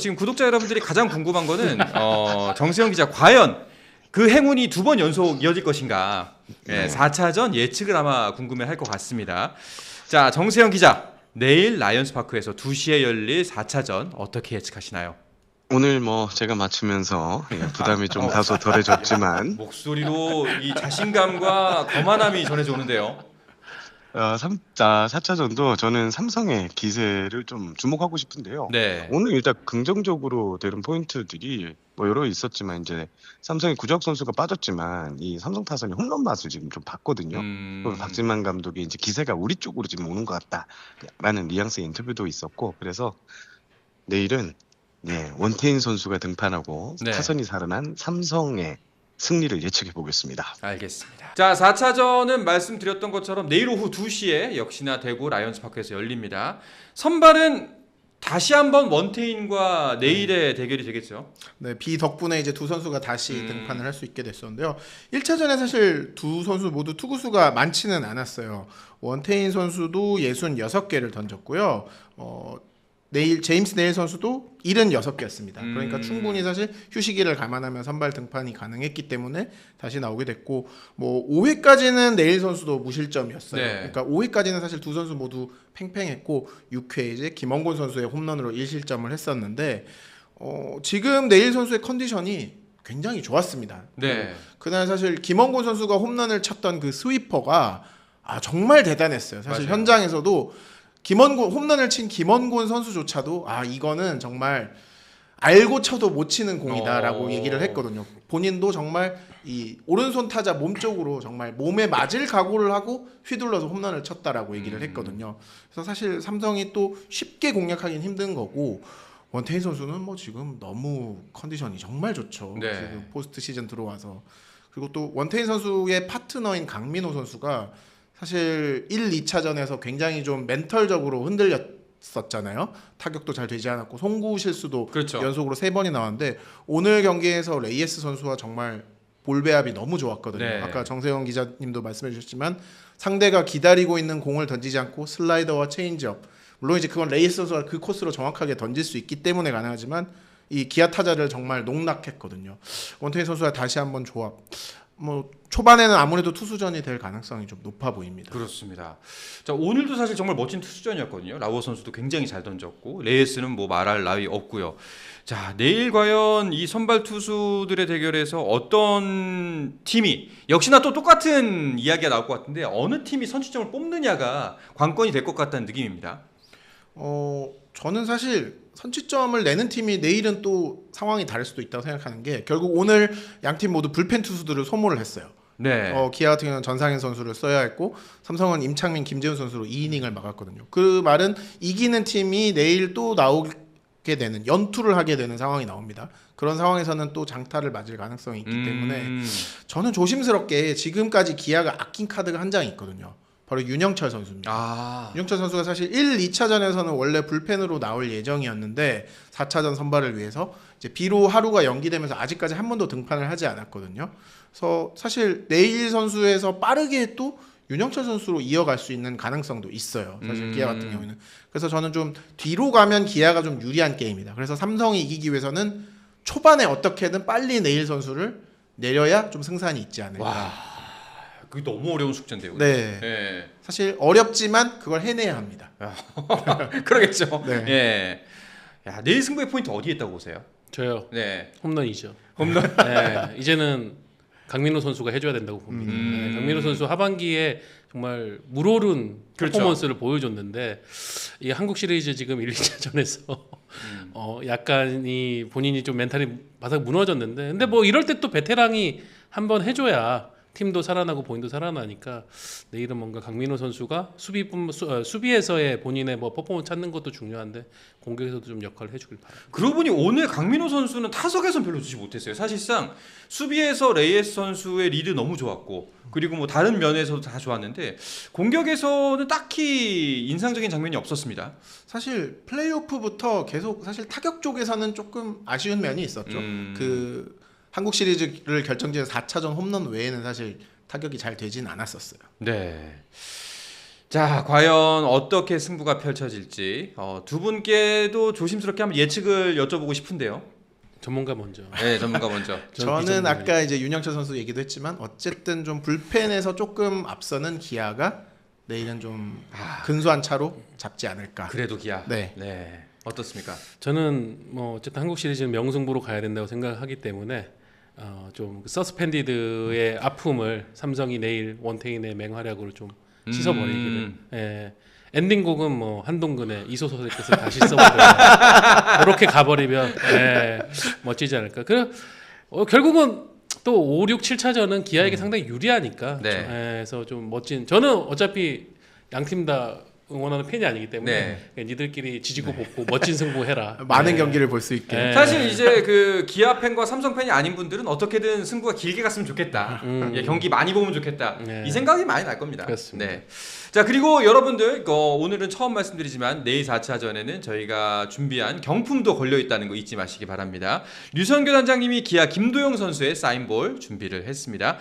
지금 구독자 여러분들이 가장 궁금한 거는 어, 정세영 기자 과연 그 행운이 두 번 연속 이어질 것인가? 예, 4차전 예측을 아마 궁금해할 것 같습니다. 자, 정세영 기자 내일 라이언스 파크에서 2시에 열릴 4차전 어떻게 예측하시나요? 오늘 뭐 제가 맞추면서 예, 부담이 좀 어. 다소 덜해졌지만 목소리로 이 자신감과 거만함이 전해져 오는데요. 어, 3, 자, 4차전도 저는 삼성의 기세를 좀 주목하고 싶은데요. 네. 오늘 일단 긍정적으로 되는 포인트들이 뭐 여러 있었지만 이제 삼성의 구적 선수가 빠졌지만 이 삼성 타선이 홈런 맛을 지금 좀 봤거든요. 음, 또 박진만 감독이 이제 기세가 우리 쪽으로 지금 오는 것 같다라는 뉘앙스의 인터뷰도 있었고 그래서 내일은 네, 원태인 선수가 등판하고 네. 타선이 살아난 삼성의 승리를 예측해 보겠습니다. 알겠습니다. 자, 4차전은 말씀드렸던 것처럼 내일 오후 2시에 역시나 대구 라이언스 파크에서 열립니다. 선발은 다시 한번 원태인과 내일의 대결이 되겠죠. 네, 비 덕분에 이제 두 선수가 다시 음. 등판을 할 수 있게 됐었는데요. 1차전에 사실 두 선수 모두 투구수가 많지는 않았어요. 원태인 선수도 66개를 던졌고요. 어, 내일 제임스 네일 선수도 76개였습니다. 그러니까 음. 충분히 사실 휴식일을 감안하면 선발 등판이 가능했기 때문에 다시 나오게 됐고 뭐 5회까지는 네일 선수도 무실점이었어요. 네. 그러니까 5회까지는 사실 두 선수 모두 팽팽했고 6회 이제 김원곤 선수의 홈런으로 1실점을 했었는데 어, 지금 네일 선수의 컨디션이 굉장히 좋았습니다. 네. 그날 사실 김원곤 선수가 홈런을 쳤던 그 스위퍼가 아 정말 대단했어요. 사실 맞아요. 현장에서도 김원곤 홈런을 친 김원곤 선수조차도 아 이거는 정말 알고 쳐도 못 치는 공이다라고 어. 얘기를 했거든요. 본인도 정말 이 오른손 타자 몸 쪽으로 정말 몸에 맞을 각오를 하고 휘둘러서 홈런을 쳤다라고 얘기를 음. 했거든요. 그래서 사실 삼성이 또 쉽게 공략하기는 힘든 거고 원태인 선수는 뭐 지금 너무 컨디션이 정말 좋죠. 네. 지금 포스트 시즌 들어와서 그리고 또 원태인 선수의 파트너인 강민호 선수가 사실 1, 2차전에서 굉장히 좀 멘털적으로 흔들렸었잖아요. 타격도 잘 되지 않았고 송구 실수도 그렇죠. 연속으로 세 번이 나왔는데 오늘 경기에서 레이에스 선수와 정말 볼 배합이 너무 좋았거든요. 네. 아까 정세영 기자님도 말씀해 주셨지만 상대가 기다리고 있는 공을 던지지 않고 슬라이더와 체인지업 물론 이제 그건 레이에스 선수가 그 코스로 정확하게 던질 수 있기 때문에 가능하지만 이 기아 타자를 정말 농락했거든요. 원태인 선수가 다시 한번 조합. 뭐 초반에는 아무래도 투수전이 될 가능성이 좀 높아 보입니다. 그렇습니다. 자, 오늘도 사실 정말 멋진 투수전이었거든요. 라우어 선수도 굉장히 잘 던졌고 레이스는 뭐 말할 나위 없고요. 자, 내일 과연 이 선발 투수들의 대결에서 어떤 팀이 역시나 또 똑같은 이야기가 나올 것 같은데 어느 팀이 선취점을 뽑느냐가 관건이 될 것 같다는 느낌입니다. 어 저는 사실 선취점을 내는 팀이 내일은 또 상황이 다를 수도 있다고 생각하는 게 결국 오늘 양 팀 모두 불펜 투수들을 소모를 했어요. 네. 어, 기아 같은 경우는 전상현 선수를 써야 했고 삼성은 임창민, 김재훈 선수로 2이닝을 막았거든요. 그 말은 이기는 팀이 내일 또 나오게 되는 연투를 하게 되는 상황이 나옵니다. 그런 상황에서는 또 장타를 맞을 가능성이 있기 때문에 음, 저는 조심스럽게 지금까지 기아가 아낀 카드가 한 장이 있거든요. 바로 윤영철 선수입니다. 아. 윤영철 선수가 사실 1, 2차전에서는 원래 불펜으로 나올 예정이었는데 4차전 선발을 위해서 이제 비로 하루가 연기되면서 아직까지 한 번도 등판을 하지 않았거든요. 그래서 사실 내일 선수에서 빠르게 또 윤영철 선수로 이어갈 수 있는 가능성도 있어요. 사실 음. 기아 같은 경우에는. 그래서 저는 좀 뒤로 가면 기아가 좀 유리한 게임이다. 그래서 삼성이 이기기 위해서는 초반에 어떻게든 빨리 내일 선수를 내려야 좀 승산이 있지 않을까. 와. 그게 너무 어려운 숙제인데요. 네. 네. 사실 어렵지만 그걸 해내야 합니다. 그러겠죠. 네. 예. 야, 내일 승부의 포인트 어디에 있다고 보세요? 저요 네. 홈런이죠. 홈런. 네, 이제는 강민호 선수가 해줘야 된다고 봅니다. 음. 네, 강민호 선수 하반기에 정말 물오른 그렇죠. 퍼포먼스를 보여줬는데 이 한국 시리즈 지금 1, 2차전에서 음. 어 약간 이 본인이 좀 멘탈이 바닥 무너졌는데 근데 뭐 이럴 때 또 베테랑이 한번 해줘야 팀도 살아나고 본인도 살아나니까 내일은 뭔가 강민호 선수가 수비뿐 수, 어, 수비에서의 본인의 뭐 퍼포먼스 찾는 것도 중요한데 공격에서도 좀 역할을 해주길 바랍니다. 그러고 보니 오늘 강민호 선수는 타석에선 별로 주지 못했어요. 사실상 수비에서 레이에스 선수의 리드 너무 좋았고 그리고 뭐 다른 면에서도 다 좋았는데 공격에서는 딱히 인상적인 장면이 없었습니다. 사실 플레이오프부터 계속 사실 타격 쪽에서는 조금 아쉬운 면이 있었죠. 음. 그 한국 시리즈를 결정지은 4차전 홈런 외에는 사실 타격이 잘 되진 않았었어요. 네. 자, 과연 어떻게 승부가 펼쳐질지 어, 두 분께도 조심스럽게 한번 예측을 여쭤보고 싶은데요. 전문가 먼저. 네, 전문가 먼저. 저는 아까 이제 윤영철 선수 얘기도 했지만 어쨌든 좀 불펜에서 조금 앞서는 기아가 내일은 좀 아. 근소한 차로 잡지 않을까. 그래도 기아. 네. 네. 어떻습니까? 저는 뭐 어쨌든 한국 시리즈는 명승부로 가야 된다고 생각하기 때문에 어, 좀 서스펜디드의 아픔을 삼성이 내일 원태인의 맹활약으로 좀 씻어버리기를. 음. 예. 엔딩곡은 뭐 한동근의 이소서께서 다시 써버려 그렇게 가버리면 예, 멋지지 않을까. 그 어, 결국은 또 5, 6, 7차전은 기아에게 상당히 유리하니까. 음. 네. 좀, 예, 그래서 좀 멋진. 저는 어차피 양 팀 다 응원하는 팬이 아니기 때문에 네. 그냥 니들끼리 지지고 볶고 멋진 승부 해라. 많은 예. 경기를 볼 수 있게. 네. 사실 이제 그 기아 팬과 삼성 팬이 아닌 분들은 어떻게든 승부가 길게 갔으면 좋겠다. 음. 예, 경기 많이 보면 좋겠다. 네. 이 생각이 많이 날 겁니다. 그렇습니다. 네. 자 그리고 여러분들 어, 오늘은 처음 말씀드리지만 내일 4차전에는 저희가 준비한 경품도 걸려 있다는 거 잊지 마시기 바랍니다. 류성규 단장님이 기아 김도영 선수의 사인볼 준비를 했습니다.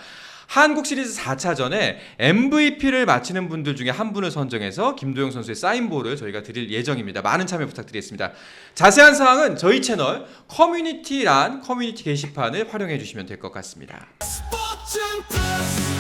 한국 시리즈 4차전에 MVP를 맞히는 분들 중에 한 분을 선정해서 김도영 선수의 사인볼을 저희가 드릴 예정입니다. 많은 참여 부탁드리겠습니다. 자세한 사항은 저희 채널 커뮤니티란 커뮤니티 게시판을 활용해 주시면 될 것 같습니다. 스포츠 플러스